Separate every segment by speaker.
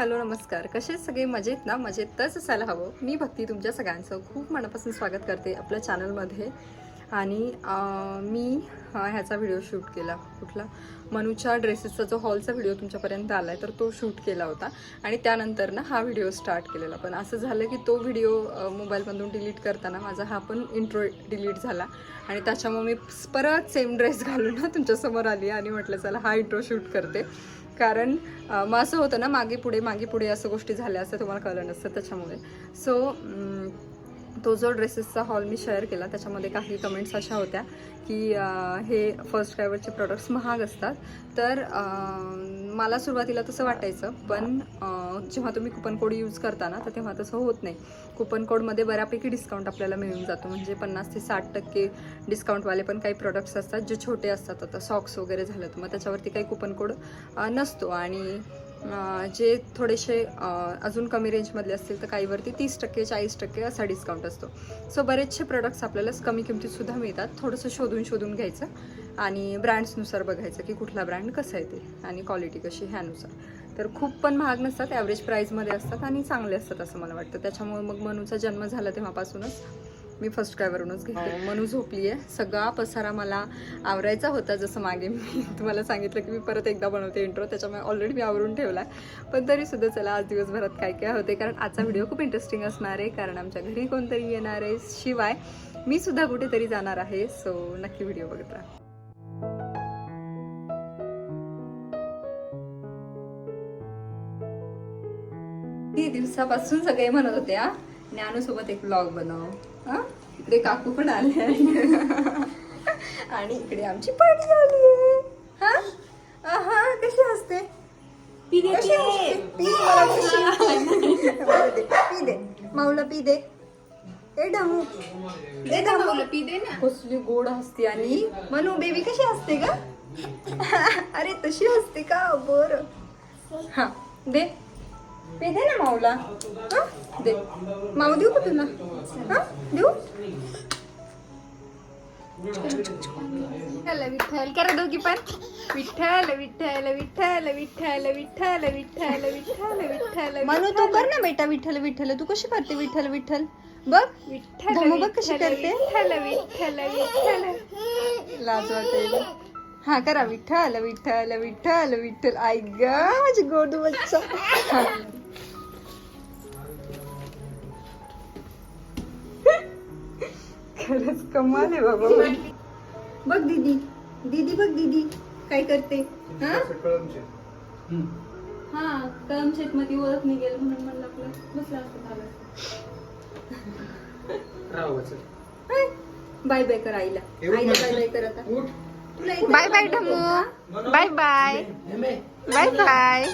Speaker 1: Hello नमस्कार. कसे सगळे? मजेत ना? मजेतच असायला हवं. मी भक्ती तुमच्या सगळ्यांचं. खूप मनापासून स्वागत करते आपल्या चॅनलमध्ये. आणि मी ह्याचा व्हिडिओ शूट केला. कुठला? मनूच्या ड्रेसेसचा जो हॉलचा व्हिडिओ तुमच्यापर्यंत आला आहे तर तो शूट केला होता. आणि त्यानंतर ना हा व्हिडिओ स्टार्ट केलेला. पण असं झालं की तो व्हिडिओ मोबाईलमधून डिलीट करताना माझा हा पण इंट्रो डिलीट झाला. आणि त्याच्यामुळे मी परत सेम ड्रेस घालून ना तुमच्यासमोर आली आणि म्हटलं चला हा इंट्रो शूट करते. कारण मग असं होतं ना मागे पुढे मागे पुढे असं गोष्टी झाल्या असं तुम्हाला कळलं नसतं त्याच्यामुळे. सो तो जो ड्रेसेसचा हॉल मी शेअर केला त्याच्यामध्ये काही कमेंट्स अशा होत्या की हे फर्स्ट ड्रायवरचे प्रोडक्ट्स महाग असतात. तर मला सुरुवातीला तसं वाटायचं पण जेव्हा तुम्ही कुपन कोड यूज करता ना तर तेव्हा तसं होत नाही. कुपन कोडमध्ये बऱ्यापैकी डिस्काउंट आपल्याला मिळून जातो. म्हणजे पन्नास ते साठ टक्के डिस्काउंटवाले पण काही प्रोडक्ट्स असतात जे छोटे असतात. आता सॉक्स वगैरे झालं तर मग त्याच्यावरती काही कुपन कोड नसतो. आणि जे थोडेसे अजून कमी रेंजमधले असतील तर काहीवरती तीस टक्के चाळीस टक्के असा डिस्काउंट असतो. सो बरेचसे प्रोडक्ट्स आपल्याला कमी किमतीतसुद्धा मिळतात. थोडंसं शोधून शोधून घ्यायचं. आणि ब्रँड्सनुसार बघायचं की कुठला ब्रँड कसा आहे ते आणि क्वालिटी कशी ह्यानुसार. तर खूप पण महाग नसतात ॲव्हरेज प्राईजमध्ये असतात आणि चांगले असतात असं मला वाटतं. त्याच्यामुळे मग मनूचा जन्म झाला तेव्हापासूनच मी फर्स्ट ड्रायव्हरूनच घेते. मनू झोपली आहे. सगळा पसारा मला आवरायचा होता जसं मागे मी तुम्हाला सांगितलं की मी परत एकदा बनवते इंट्रो त्याच्यामुळे ऑलरेडी मी आवरून ठेवला आहे पण तरीसुद्धा चला आज दिवसभरात काय काय होते? कारण आजचा व्हिडिओ खूप इंटरेस्टिंग असणार आहे कारण आमच्या घरी कोणतरी येणार आहे. शिवाय मी सुद्धा कुठेतरी जाणार आहे. सो नक्की व्हिडिओ बघत राहा. दिवसापासून सगळे म्हणत होते हा? ज्ञानू सोबत एक ब्लॉग बनव. हा? इकडे काकू पण आले आणि इकडे आमची पाणी आली हा? आहा, कशी असते? पी मला कशी. बरं दे, पी दे माऊला पी दे. ए डामू. दे डामू.
Speaker 2: पी दे ना.
Speaker 1: कसली गोड असते आणि मनू बेबी कशी असते का अरे तशी असते का? बर. हा दे. पे दे ना माऊला हा दे माऊ देऊ का तुला हा देऊ
Speaker 2: विठ्ठल विठ्ठल करा दोघी पण विठ्ठल विठ्ठल विठ्ठल विठ्ठल विठ्ठल विठ्ठल विठ्ठल विठ्ठल
Speaker 1: मनू तू कर ना बेटा विठ्ठल विठ्ठल तू कशी करते विठ्ठल विठ्ठल बघ
Speaker 2: विठ्ठल
Speaker 1: बघ कशी करते.
Speaker 2: विठ्ठल विठ्ठल विठ्ठल
Speaker 1: लाज वाटेल हा करा विठ्ठल विठ्ठल विठ्ठल विठ्ठल आई ग माझी गोड बच्चा खरंच कमाल आहे बाबा. बघ दीदी दीदी बघ दीदी काय करते? हा? हा कळम शेत मध्ये ओळख नाही गेलं म्हणून म्हणलं आपलं. बसला असतं बाय बाय कर आईला. आईला बाय बाय कर आता
Speaker 2: bye bye? ढमू. Bye bye. Bye bye.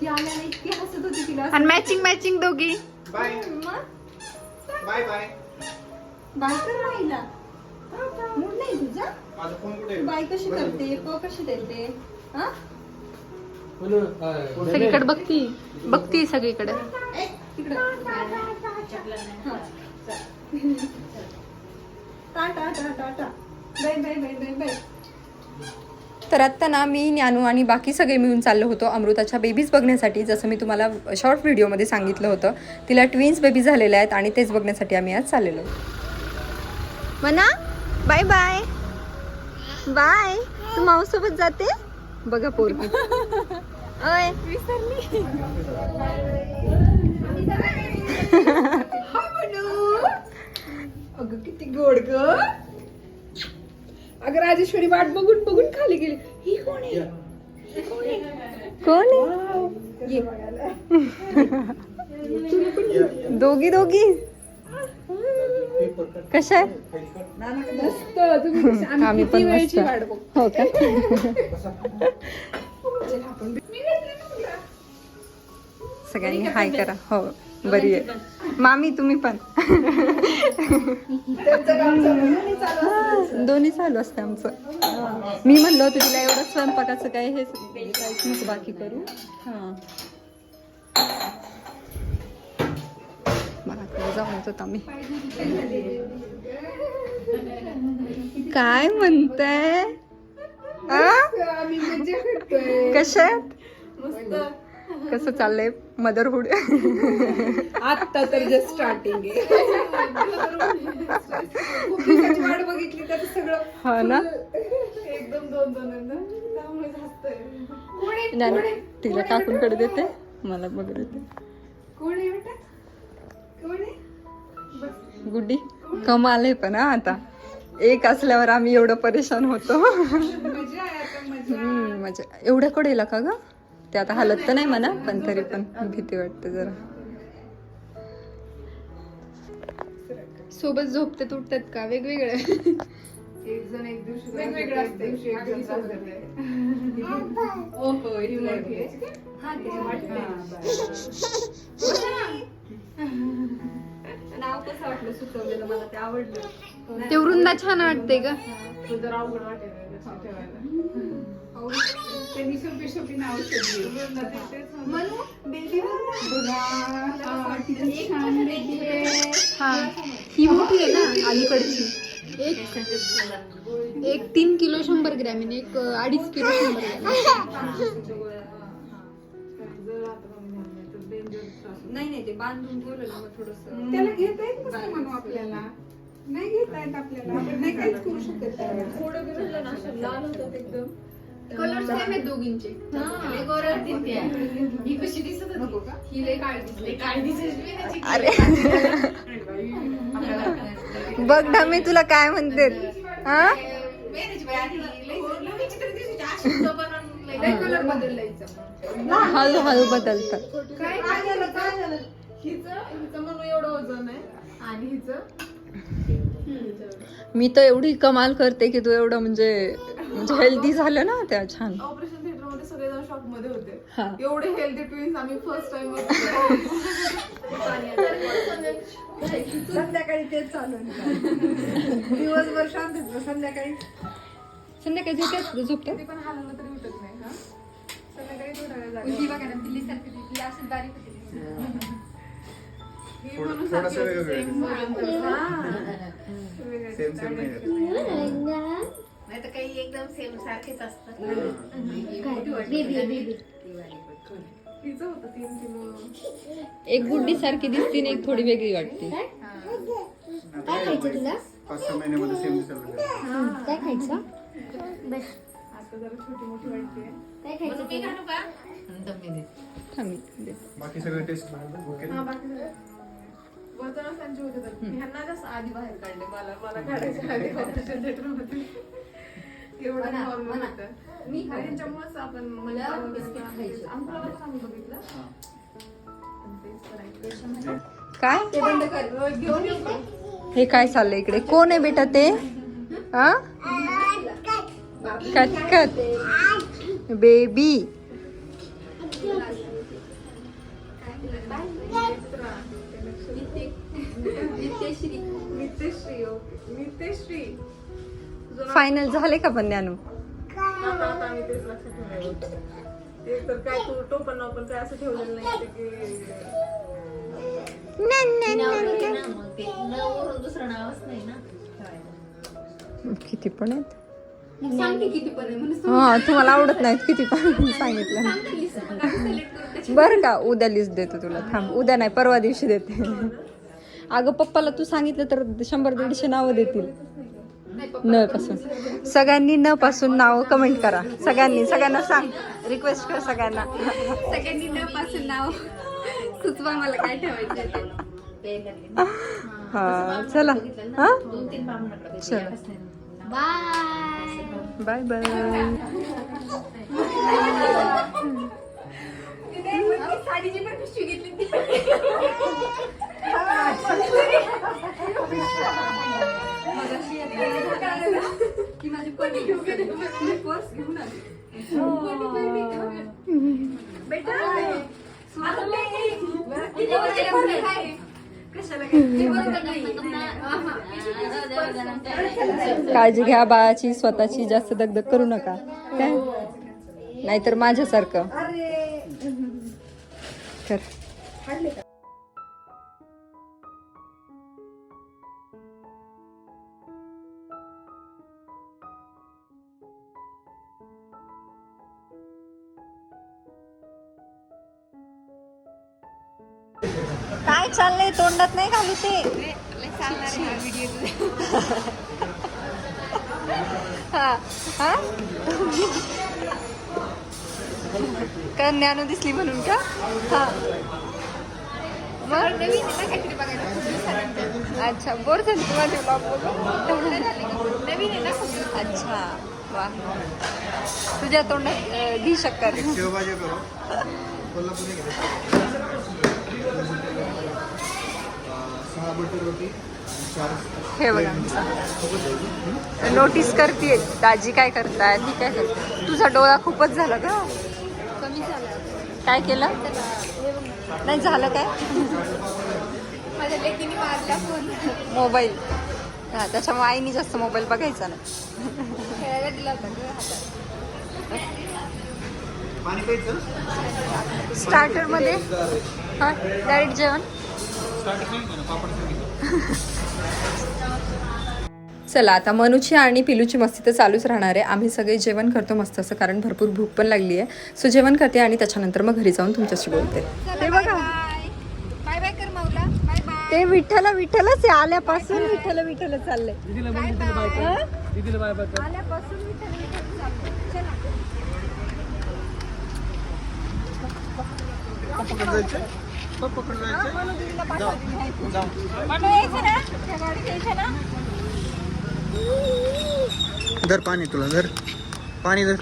Speaker 1: ती? आल्याने इतकी हसत होती तिला.
Speaker 2: आणि मॅचिंग मॅचिंग दोघी.
Speaker 1: मग?
Speaker 3: बाय
Speaker 1: कर ना आईला मूड नाही तुझा?
Speaker 3: माझा फोन कुठे आहे?
Speaker 1: बाय कशी करते? प कशी देते? हा?
Speaker 2: सगळीकडे बघती. बघती सगळीकडे.
Speaker 1: तिकडं हा. Ta-ta ta-ta ta-ta bye bye bye bye bye तर आत्ता ना मी ज्ञानू आणि बाकी सगळे मिळून चाललो होतो अमृताच्या बेबीज बघण्यासाठी जसं मी तुम्हाला शॉर्ट व्हिडिओमध्ये सांगितलं होतं. तिला ट्विन्स बेबी झालेल्या आहेत आणि तेच बघण्यासाठी आम्ही आज चाललेलो. म्हणा बाय बाय बाय तू माऊ सोबत जाते? बघा पोरगी. अय अगं किती गोड ग.
Speaker 2: अगं राजेश्वरी वाट बघून बघून खाली गेली. ही कोण आहे?
Speaker 1: कोण आहे. दोघी दोघी. कशा आहे?
Speaker 2: मस्त. तुम्ही कशी- आम्ही
Speaker 1: आम्ही
Speaker 2: किती
Speaker 1: पण
Speaker 2: वेळची
Speaker 1: मस्त.
Speaker 2: वाट बघतो
Speaker 1: हो का? सगळ्यांनी हाय करा. हो बरी आहे. मामी तुम्ही पण. दोन्ही चालू असते आमचं. मी म्हणलं होतं तिला एवढं स्वयंपाकाचं काय हे काहीच नको बाकी करू. हां. मला जाऊनच होता मी काय म्हणताय? कशात? कसं चाललंय? मदरहुड
Speaker 2: आता तर जस्ट स्टार्टिंग वाट बघितली तर सगळं
Speaker 1: हा ना?
Speaker 2: एकदम दोन दोन
Speaker 1: तिला काकूनकडे देते मला बघ देते.
Speaker 2: कोण
Speaker 1: गुड्डी. कमाल आहे पण हा आता. एक असल्यावर आम्ही एवढं परेशान होतो.
Speaker 2: मजा मजा.
Speaker 1: हम्म, म्हणजे एवढ्या कडेला का ग? ते आता हालत तर नाही म्हणा पण तरी पण भीती वाटते जरा.
Speaker 4: सोबत झोपतात उठतात का? वेगवेगळं.
Speaker 2: एक जण एक दिवशी वेगवेगळं असते. दिवशी एक जण.
Speaker 4: ओहो
Speaker 2: ही मोठी आहे.
Speaker 4: हा ते
Speaker 1: नाव कसं वाटलं सुचवलेलं मला ते आवडलं.
Speaker 4: ते वृंदा छान वाटते ग.
Speaker 2: जरा अवघड. हा,
Speaker 4: मोठी आहे ना अलीकडची. एक एक तीन किलो शंभर ग्रॅम एक अडीच किलो शंभर ग्रॅम.
Speaker 2: नाही
Speaker 1: नाही ते बांधून बोलवलं मग थोडस.
Speaker 2: त्याला घेता येत नसतं म्हणू आपल्याला. नाही घेता येत आपल्याला. आपण नाही काहीच करू शकत.
Speaker 1: थोडं बिघडलं ना असं लाल होतं एकदम.
Speaker 4: कलर सेम आहेत दोघींचे. त्या. ही कशी दिसत
Speaker 2: नको
Speaker 4: होती
Speaker 2: का?
Speaker 4: ही लय काळी काळी दिसते
Speaker 1: अरे. बघ ना मी तुला काय म्हणते. हा
Speaker 4: कलर बदललायचा
Speaker 1: हळूहळू बदलतात
Speaker 2: काय काय झालं काय झालं? हिचं हिचं म्हणून एवढं वजन आहे आणि हिचं?
Speaker 1: मी तर एवढी कमाल करते की तू एवढं म्हणजे म्हणजे हेल्दी झालं ना त्या छान.
Speaker 2: ऑपरेशन थिएटरमध्ये सगळेजण शॉकमध्ये होते.
Speaker 1: हा.
Speaker 2: एवढे हेल्दी ट्विन्स आम्ही फर्स्ट टाइम संध्याकाळी तेच चालू दिवसभर शांत संध्याकाळी.
Speaker 1: संध्याकाळी झोपतात
Speaker 2: पण हालवलं तरी
Speaker 4: बघा ना बारीक होती
Speaker 3: थोडंसं सेम सेम नाही
Speaker 5: तर काही एकदम सेम सारखेच असतात.
Speaker 1: एक गुड्डी सारखी दिसते आणि एक थोडी वेगळी वाटते.
Speaker 3: काय खायचं तुला.
Speaker 5: काय खायचं? म्हणून मी घालू का? दम मी देते.
Speaker 3: बाकी सगळे टेस्ट ओके?
Speaker 2: हा बाकी सगळं? वजनच त्यांचे होते तर ह्यांना जास्त आधी बाहेर काढले मला मला काढायचे आधी ऑपरेशन थिएटरमध्ये एवढं नॉर्मल होतं. मी ह्यांच्यामुळेच आपण आम्हाला पण आम्ही बघितलं. पण तेच करायचं.
Speaker 1: काय?
Speaker 2: ते बंद कर. घेऊन येऊ का?
Speaker 1: हे काय चाललंय इकडे? कोण आहे बेटा ते? हा? कटकट. बेबी. फायनल झाले का पण ज्ञानू. किती पण आहेत.
Speaker 4: सांगते किती म्हणून
Speaker 1: हा तुम्हाला आवडत नाहीत किती पण सांगितलं. बर का उद्या लिस्ट देतो तुला. थांब उद्या नाही परवा दिवशी देते. अगं पप्पाला तू सांगितलं तर शंभर दीडशे नावं देतील. न पासून. सगळ्यांनी न पासून नाव कमेंट करा. सगळ्यांनी सगळ्यांना सांग. रिक्वेस्ट कर सगळ्यांना.
Speaker 4: सगळ्यांनी न पासून नाव सुचवा मला काय ठेवायचं ते.
Speaker 1: हा चला. हा?
Speaker 5: दोन तीन
Speaker 1: चल. बाय बाय
Speaker 4: साडीची पण पिशवी घेतली ती की माझी पण पर्स घेऊन आली बेटा
Speaker 1: काळजी घ्या बाळाची स्वतःची जास्त दगदग करू नका. काय? नाहीतर माझ्यासारखं. कर. चाललंय तोंडात नाही घालू ते. का ज्ञानू दिसली म्हणून का? हा. मग? अच्छा बोर झाली तुम्हाला ब्लॉग अच्छा वा. तुझ्या तोंडात घी शक्कर.
Speaker 3: सहा बटर रोटी.
Speaker 1: हे बघा. नोटीस करते दाजी काय करताय ती काय करते? तुझा डोळा खूपच झाला का
Speaker 4: कमी झाला.
Speaker 1: काय केलं? नाही झालं काय?
Speaker 4: माझ्या लेकीने मारला फोन.
Speaker 1: मोबाईल. हा त्याच्यामुळे आईनी जास्त मोबाईल बघायचा नाही.
Speaker 4: खेळायला दिला होता ग हातात.
Speaker 3: पाणी प्यायचं?
Speaker 1: स्टार्टरमध्ये? हा डायरेक्ट जेवण? चला आता मनूची आणि पिलूची मस्ती तर चालूच राहणार आहे. आम्ही सगळे जेवण करतो मस्त असं कारण भरपूर भूक पण लागली आहे. सो जेवण करते आणि त्याच्यानंतर मग घरी जाऊन तुमच्याशी बोलते. ते बघा.
Speaker 4: बाय बाय कर माऊला. बाय बाय
Speaker 1: ते विठ्ठल विठ्ठलच आहे. आल्यापासून विठ्ठल विठ्ठल चाललंय?
Speaker 4: आल्यापासून विठ्ठल विठ्ठल चालू चला
Speaker 3: पकड जायचं पकड जायचं
Speaker 1: मनू यायचं ना? त्या गाडीत यायचं ना?
Speaker 3: धर पाणी तुला धर. पाणी धर.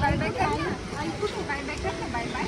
Speaker 4: Bye bye bye bye.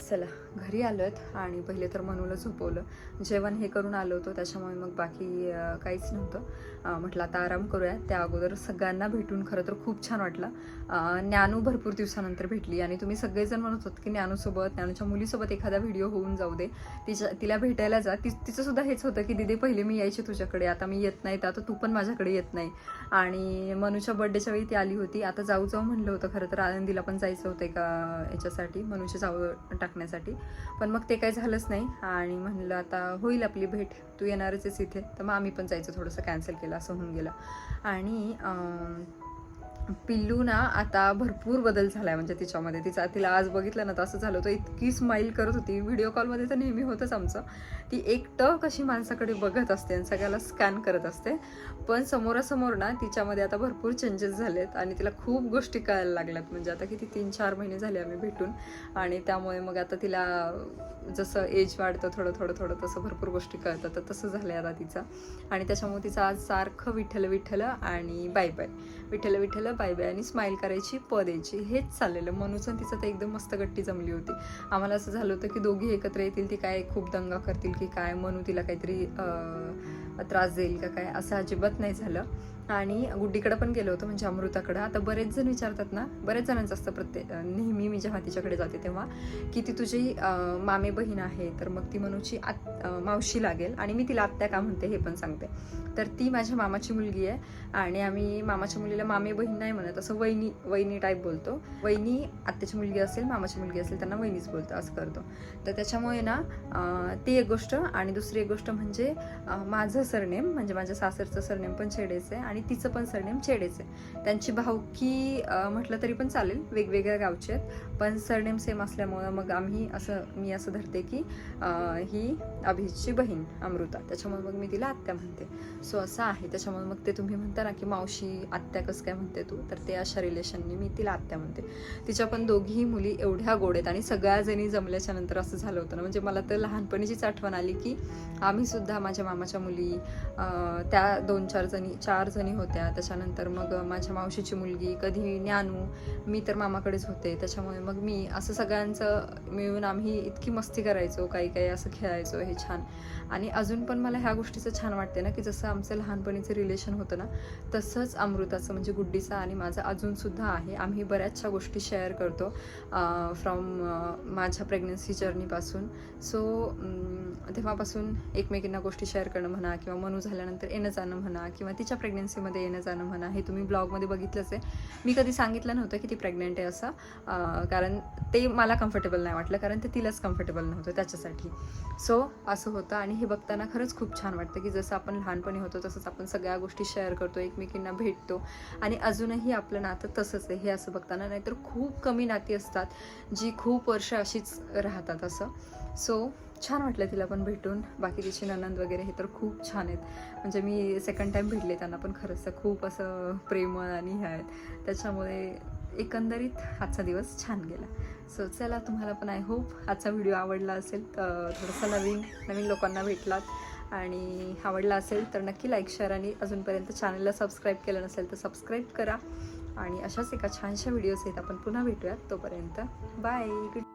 Speaker 1: चला. घरी आलोत आणि पहिले तर मनूला झोपवलं. जेवण हे करून आलो होतो त्याच्यामुळे मग बाकी काहीच नव्हतं. म्हटलं आता आराम करूया. त्या अगोदर सगळ्यांना भेटून खरं तर खूप छान वाटलं. ज्ञानू भरपूर दिवसानंतर भेटली आणि तुम्ही सगळेजण म्हणत होत की ज्ञानूसोबत ज्ञानूच्या मुलीसोबत एखादा व्हिडिओ होऊन जाऊ दे. तिच्या तिला भेटायला जा. ती तिचं सुद्धा हेच होतं की दिदी पहिले मी यायची तुझ्याकडे. आता मी येत नाही तर आता तू पण माझ्याकडे येत नाही. आणि मनूच्या बर्थडेच्या वेळी ती आली होती. आता जाऊ जाऊ म्हणलं होतं. खरं तर आनंदीला पण जायचं होतं एका याच्यासाठी मनूच्या जाऊ टाकण्यासाठी. पण मग ते काही झालंच नाही. आणि म्हणलं आता होईल आपली भेट. तू येणारच आहेस इथे. तर मग आम्ही पण जायचं थोडंसं कॅन्सल केलं असं होऊन गेलं. आणि पिल्लू ना आता भरपूर बदल झाला आहे म्हणजे तिच्यामध्ये. तिचा तिला आज बघितलं ना तर असं झालं होतं इतकी स्माईल करत होती. व्हिडिओ कॉलमध्ये तर नेहमी होतंच आमचं. ती एकटं कशी माणसाकडे बघत असते आणि सगळ्याला स्कॅन करत असते. पण समोरासमोर ना तिच्यामध्ये आता भरपूर चेंजेस झालेत आणि तिला खूप गोष्टी कळायला लागल्यात. म्हणजे आता किती तीन चार महिने झाले आम्ही भेटून. आणि त्यामुळे मग आता तिला जसं एज वाढतं थोडं थोडं थोडं तसं भरपूर गोष्टी कळतात. तर तसं झालं आहे आता तिचं. आणि त्याच्यामुळे तिचं आज सारखं विठ्ठल विठ्ठल आणि bye bye Vitthal Vitthal bye bye आणि स्माईल करायची प द्यायची हेच चाललेलं. मनूचं तिचं तर एकदम मस्त गट्टी जमली होती. आम्हाला असं झालं होतं की दोघी एकत्र येतील ती काय खूप दंगा करतील की काय? मनू तिला काहीतरी त्रास देईल का काय? असं अजिबात नाही झालं. आणि गुड्डीकडे पण गेलो होतो म्हणजे अमृताकडं. आता बरेच जण विचारतात ना बरेच जणांचं असतं प्रत्येक नेहमी मी जेव्हा तिच्याकडे जाते तेव्हा की ती तुझी मामे बहीण आहे तर मग ती मनूची आत मावशी लागेल आणि मी तिला आत्या का म्हणते हे पण सांगते. तर ती माझ्या मामाची मुलगी आहे आणि आम्ही मामाच्या मुलीला मामे बहीण नाही म्हणत असं वहिनी वहिनी टाईप बोलतो. वहिनी आत्याची मुलगी असेल मामाची मुलगी असेल त्यांना वहिनीच बोलतो असं करतो. तर त्याच्यामुळे ना ती एक गोष्ट आणि दुसरी एक गोष्ट म्हणजे माझं सरनेम म्हणजे माझ्या सासरचं सरनेम पण छेडेचं आहे आणि तिचं पण सरनेम छेडेचं आहे. त्यांची भाऊकी म्हटलं तरी पण चालेल. वेगवेगळ्या गावचे आहेत. पण सरनेम सेम असल्यामुळं मग आम्ही असं मी असं धरते की ही अभिजीतची बहीण अमृता. त्याच्यामुळे मग मी तिला आत्या म्हणते. सो असं आहे. त्याच्यामुळे मग ते तुम्ही म्हणता ना की मावशी आत्या कसं काय म्हणते तू? तर ते अशा रिलेशननी मी तिला आत्या म्हणते. तिच्या पण दोघीही मुली एवढ्या गोड आहेत आणि सगळ्या जणी जमल्याच्या नंतर असं झालं होतं ना. म्हणजे मला तर लहानपणीचीच आठवण आली की आम्ही सुद्धा माझ्या मामाच्या मुली त्या दोन चार जणी चार जणी होत्या. त्याच्यानंतर मग माझ्या मावशीची मुलगी कधी ज्ञानू मी तर मामाकडेच होते. त्याच्यामुळे मग मी असं सगळ्यांचं मिळून आम्ही इतकी मस्ती करायचो काही काही असं खेळायचो हे छान. आणि अजून पण मला ह्या गोष्टीचं छान वाटते ना की जसं आमचं लहानपणीचं रिलेशन होतं ना तसंच अमृताचं म्हणजे गुड्डीचं आणि माझं अजूनसुद्धा आहे. आम्ही बऱ्याचशा गोष्टी शेअर करतो फ्रॉम माझ्या प्रेग्नन्सी जर्नीपासून सो तेव्हापासून एकमेकींना गोष्टी शेअर करणं म्हणा किंवा मनू झाल्यानंतर येणं जाणं म्हणा किंवा तिच्या प्रेग्नन्सीमध्ये येणं जाणं म्हणा हे तुम्ही ब्लॉगमध्ये बघितलंच आहे. मी कधी सांगितलं नव्हतं की ती प्रेग्नेंट आहे असं कारण ते मला कम्फर्टेबल नाही वाटलं कारण ते तिलाच कम्फर्टेबल नव्हतं त्याच्यासाठी. सो असं होतं आणि हे बघताना खरंच खूप छान वाटतं की जसं आपण लहानपणी होतो तसंच आपण सगळ्या गोष्टी शेअर करतो एकमेकींना भेटतो आणि अजूनही आपलं नातं तसंच आहे हे असं बघताना. नाहीतर खूप कमी नाती असतात जी खूप वर्ष अशीच राहतात असं. सो छान वाटलं तिला पण भेटून. बाकी तिचे ननंद वगैरे हे तर खूप छान आहेत. म्हणजे मी सेकंड टाईम भेटले त्यांना पण खरंच तर खूप असं प्रेमळ आणि हे आहेत. त्याच्यामुळे एकंदरीत आजचा दिवस छान गेला. सो चला तुम्हाला पण आय होप आजचा व्हिडिओ आवडला असेल तर थोडंसं नवीन नवीन लोकांना भेटलात आणि आवडला असेल तर नक्की लाईक शेअर आणि अजूनपर्यंत चॅनलला सबस्क्राईब केलं नसेल तर सबस्क्राईब करा. आणि अशाच एका छानशा व्हिडिओज आहेत आपण पुन्हा भेटूयात तोपर्यंत. Bye good